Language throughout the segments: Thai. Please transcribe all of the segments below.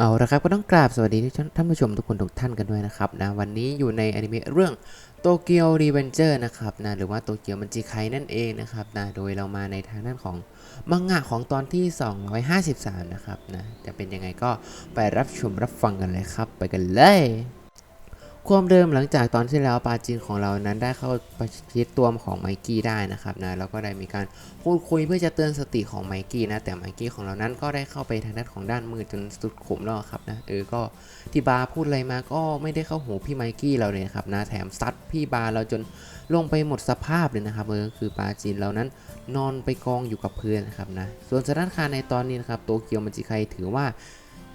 เอาละครับก็ต้องกราบสวัสดีท่านผู้ชมทุกคนทุกท่านกันด้วยนะครับนะวันนี้อยู่ในอนิเมะเรื่องโตเกียวรีเวนเจอร์นะครับนะหรือว่าโตเกียวมันจิไคนั่นเองนะครับนะโดยเรามาในทางด้านของมังงะของตอนที่ 253 นะครับนะจะเป็นยังไงก็ไปรับชมรับฟังกันเลยครับ ไปกันเลย ความเดิมหลังจากตอนที่แล้วปาจีนของเรานั้นได้เข้าประชิดตัวของไมกี้ได้นะครับนะแล้วก็ได้มีการพูดคุยเพื่อจะเตือนสติของไมกี้นะแต่ไมกี้ของเรานั้นก็ได้เข้าไปทางด้านของด้านมืดจนสุดขุมแล้วครับนะเออก็ที่บาร์พูดอะไรมาก็ไม่ได้เข้าหูพี่ไมกี้เราเลยครับนะแถมซัดพี่บาร์เราจนลงไปหมดสภาพเลยนะครับเออคือปาจีนเรานั้นนอนไปกองอยู่กับพื้นนะครับนะส่วนสถานการณ์ในตอนนี้นะครับโตเกียวมันจิไคถือว่า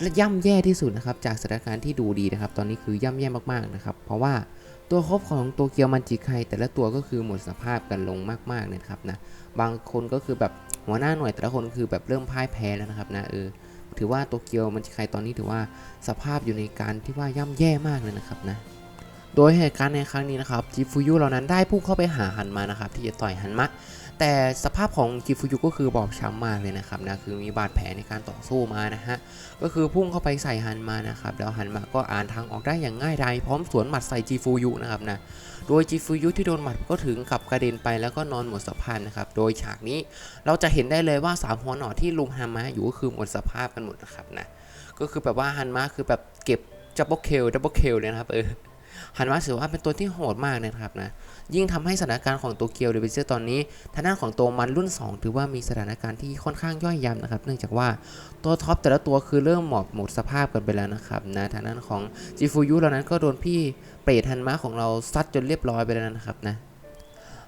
และย่ำแย่ที่สุดนะครับจากสถานการณ์ที่ดูดีนะครับ ตอนนี้คือย่ำแย่มากๆนะครับ เพราะว่าตัวครบของตัวเกียวมันจิไคแต่ละตัวก็คือหมดสภาพกันลงมากๆเลยนะครับนะบางคนก็คือแบบหัวหน้าหน่วยแต่ละคนคือแบบเริ่มพ่ายแพ้แล้วนะครับนะเออถือว่าตัวเกียวมันจิไคตอนนี้ถือว่าสภาพอยู่ในการที่ว่าย่ำแย่มากเลยนะครับนะโดยเหตุการณ์ในครั้งนี้นะครับจิฟูยุเหล่านั้นได้พุ่งเข้าไปหาฮันมานะครับที่จะต่อยฮันมะ แต่สภาพของจิฟูยุก็คือบอบช้ำมากเลยนะครับนะคือมีบาดแผลในการต่อสู้มานะฮะก็คือพุ่งเข้าไปใส่ฮันมานะครับแล้วฮันมาก็อ่านทางออกได้อย่างง่ายดายพร้อมสวนหมัดใส่จิฟูยุนะครับนะโดยจิฟูยุที่โดนหมัดก็ถึงกับกระเด็นไปแล้วก็นอนหมดสภาพนะครับโดยฉากนี้เราจะเห็นได้เลยว่าสามหัวหนอที่ลุงฮันมาอยู่ก็คือหมดสภาพกันหมดนะครับนะก็คือแบบว่าฮันมาคือแบบเก็บจับเบิลเคลดับเบิลเคลเลยนะครับเออ ฮันมาถือว่าเป็นตัวที่โหดมากนะครับนะ ยิ่งทำให้สถานการณ์ของโตเกียวเดวิเซอร์ตอนนี้ทางด้านของโตมันรุ่น 2 ถือว่ามีสถานการณ์ที่ค่อนข้างย่อยยับนะครับ เนื่องจากว่าตัวท็อปแต่ละตัวคือเริ่มหมอบหมดสภาพกันไปแล้วนะครับนะทางด้านของจิฟูยุเหล่านั้นก็โดนพี่เปรตฮันมาของเราซัดจนเรียบร้อยไปแล้วนะครับนะ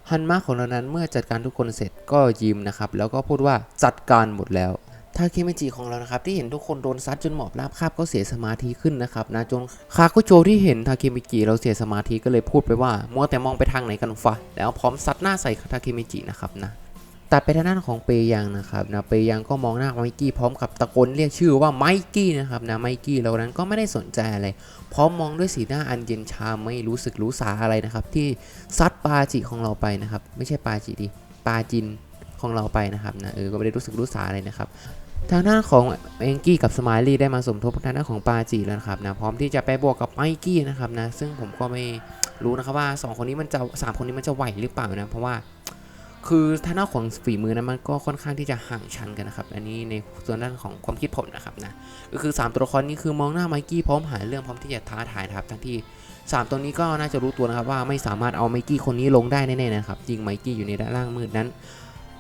ฮันมาของเรานั้นเมื่อจัดการทุกคนเสร็จก็ยิ้มนะครับแล้วก็พูดว่าจัดการหมดแล้ว ทาเคมิจิของเรานะครับที่เห็นทุกคนโดนซัดจนหมอบราบคาบก็เสียสมาธิขึ้นนะครับนะจนคาคุโจที่เห็นทาเคมิจิเราเสียสมาธิก็เลยพูดไปว่ามัวแต่มองไปทางไหนกันฟะแล้วพร้อมซัดหน้าใส่ทาเคมิจินะครับนะตัดไปทางด้านของเปยังนะครับนะเปยังก็มองหน้าไมกี้พร้อมกับตะโกนเรียกชื่อว่าไมกี้นะครับนะไมกี้เรานั้นก็ไม่ได้สนใจอะไรพร้อมมองด้วยสีหน้าอันเย็นชาไม่รู้สึกรู้สาอะไรนะครับที่ซัดปาจิของเราไปนะครับไม่ใช่ปาจิดิปาจินของเราไปนะครับนะเออก็ไม่ได้รู้สึกรู้สาอะไรนะครับ ทางด้านของเองกี้กับสมายลี่ได้มาสมทบทางด้านของปาจีแล้วนะครับนะพร้อมที่จะไปบวกกับไมกี้นะครับนะซึ่งผมก็ไม่รู้นะครับว่า 2 คนนี้มันจะสามคนนี้มันจะไหวหรือเปล่านะเพราะว่าคือทางด้านของฝีมือนั้นมันก็ค่อนข้างที่จะห่างชันกันนะครับ อันนี้ในส่วนด้านของความคิดผมนะครับนะก็คือ 3 ตัวละครนี้คือมองหน้าไมกี้พร้อมหาเรื่องพร้อมที่จะท้าทายนะครับทั้งที่ 3 ตัวนี้ก็น่าจะรู้ตัวนะครับว่าไม่สามารถเอาไมกี้คนนี้ลงได้แน่ๆนะครับยิงไมกี้อยู่ในด้านล่างมืดนั้น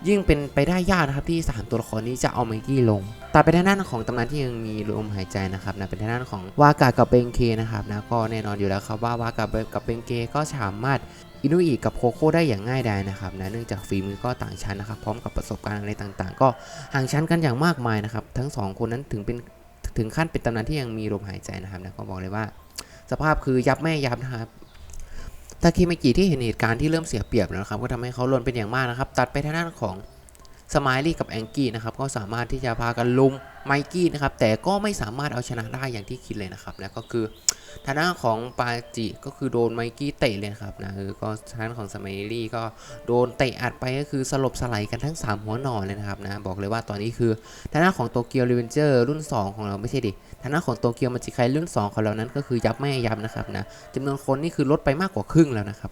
ยิ่งเป็นไปได้ยากนะครับที่ 3 ตัวละครนี้จะเอาไมกี้ลงตัดไปทางด้านของตำนานที่ยังมีลมหายใจนะครับนะเป็นทางด้านของวากากับเบงเคนะครับนะก็แน่นอนอยู่แล้วครับว่าวากากับเบงเคก็สามารถอินุอิกับโคโค่ได้อย่างง่ายดายนะครับนะเนื่องจากฝีมือก็ต่างชั้นนะครับพร้อมกับประสบการณ์อะไรต่างๆ ก็ห่างชั้นกันอย่างมากมายนะครับทั้งสองคนนั้นถึงเป็นถึงขั้นเป็นตำนานที่ยังมีลมหายใจนะครับนะก็บอกเลยว่า สภาพคือยับแม่ยับนะครับ ตาเมิกิที่เห็นเหตุการณ์ที่เริ่มเสียเปรียบนะครับ ก็ทำให้เขาลนเป็นอย่างมากนะครับ ตัดไปทางด้านของ สมายลี่กับแองกี้นะครับก็สามารถที่จะพากันลุมไมกี้นะครับแต่ก็ไม่สามารถเอาชนะได้อย่างที่คิดเลยนะครับนะก็คือทางด้านของปาจิก็คือโดนไมกี้เตะเลยครับนะเออก็ทางด้านของสมายลี่ก็โดนเตะอัดไปก็คือสลบสลายกันทั้ง 3 หัวหนอนเลยนะครับนะบอกเลยว่าตอนนี้คือทางด้านของโตเกียวรีเวนเจอร์รุ่น 2 ของเราไม่ใช่ดิทางด้านของโตเกียวมาจิไครุ่น 2 ของเรานั้นก็คือยับไม่ยับนะครับนะจำนวนคนนี่คือลดไปมากกว่าครึ่งแล้วนะครับ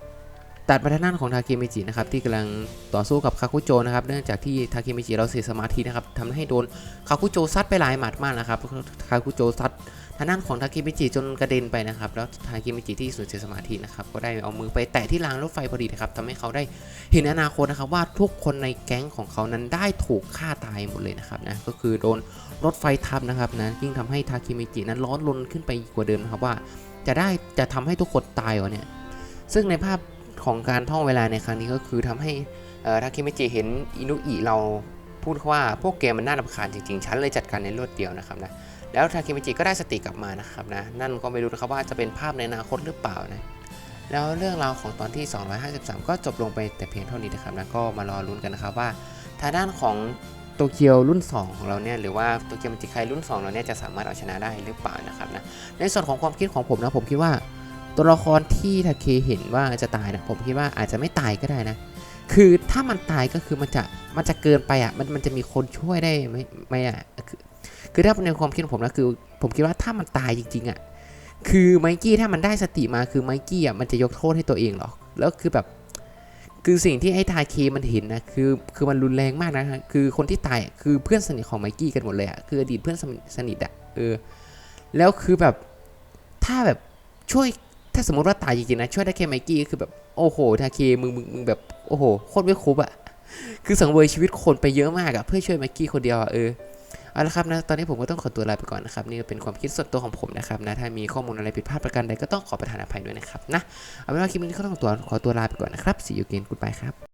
ตัดไปทางด้านของทาเคมิจินะครับที่กำลังต่อสู้กับคาคุโจนะครับเนื่องจากที่ทาเคมิจิเราเสียสมาธินะครับทำให้โดนคาคุโจซัดไปหลายหมัดมากนะครับคาคุโจซัดทางด้านของทาเคมิจิจนกระเด็นไปนะครับแล้วทาเคมิจิที่สูญเสียสมาธินะครับก็ได้เอามือไปแตะที่รางรถไฟพอดีนะครับทำให้เขาได้เห็นอนาคตนะครับว่าทุกคนในแก๊งของเขานั้นได้ถูกฆ่าตายหมดเลยนะครับนะก็คือโดนรถไฟทับนะครับนะยิ่งทำให้ทาเคมิจินั้นร้อนรนขึ้นไปกว่าเดิมนะครับว่า จะได้จะทำให้ทุกคนตายวะเนี่ยซึ่งในภาพ ของการท่องเวลาในครั้งนี้ก็คือทำให้ทาเคมิจิเห็นอินุอิเราพูดว่าพวกแกมันน่ารำคาญจริงๆ ฉันเลยจัดการในรวดเดียวนะครับนะแล้วทาเคมิจิก็ได้สติกลับมานะครับนะนั่นก็ไม่รู้นะครับว่าจะเป็นภาพในอนาคตหรือเปล่านะแล้วเรื่องราวของตอนที่ 253 ก็จบลงไปแต่เพียงเท่านี้นะครับนะก็มารอลุ้นกันนะครับว่าทางด้านของโตเกียวรุ่น 2 ของเราเนี่ยหรือว่าโตเกียวมิจิไครุ่น 2 เราเนี่ยจะสามารถเอาชนะได้หรือเปล่านะครับนะในส่วนของความคิดของผมนะผมคิดว่า ตัวละครที่ทาเคเห็นว่าจะตายนะผมคิดว่าอาจจะไม่ตายก็ได้นะ คือถ้ามันตายก็คือมันจะมันจะเกินไปอะมันมันจะมีคนช่วยได้ไหมไหมอะคือคือถ้าในความคิดของผมนะคือ ผมคิดว่าถ้ามันตายจริงๆอะคือไมกี้ถ้ามันได้สติมาคือไมกี้อะมันจะยกโทษให้ตัวเองเหรอแล้วคือแบบ คือสิ่งที่ไอ้ทาเคมันเห็นนะคือคือมันรุนแรงมากนะคือคนที่ตายอะคือเพื่อนสนิทของไมกี้กันหมดเลยอะคืออดีตเพื่อนสนิทสนิทอะเออแล้วคือแบบถ้าแบบช่วย ถ้าสมมติว่าตายจริงๆนะช่วยได้แค่ไมกี้ก็คือแบบโอ้โหทาเคมึงมึงมึงแบบโอ้โหโคตรไม่คุ้มอะคือสังเวยชีวิตคนไปเยอะมากอะเพื่อช่วยไมกี้คนเดียวอะเออเอาละครับนะตอนนี้ผมก็ต้องขอตัวลาไปก่อนนะครับนี่ก็เป็นความคิดส่วนตัวของผมนะครับนะถ้ามีข้อมูลอะไรผิดพลาดประการใดก็ต้องขอประทานอภัยด้วยนะครับนะเอาเป็นว่าคลิปนี้ก็ต้องตัวขอตัวลาไปก่อนนะครับ see you again goodbye ครับ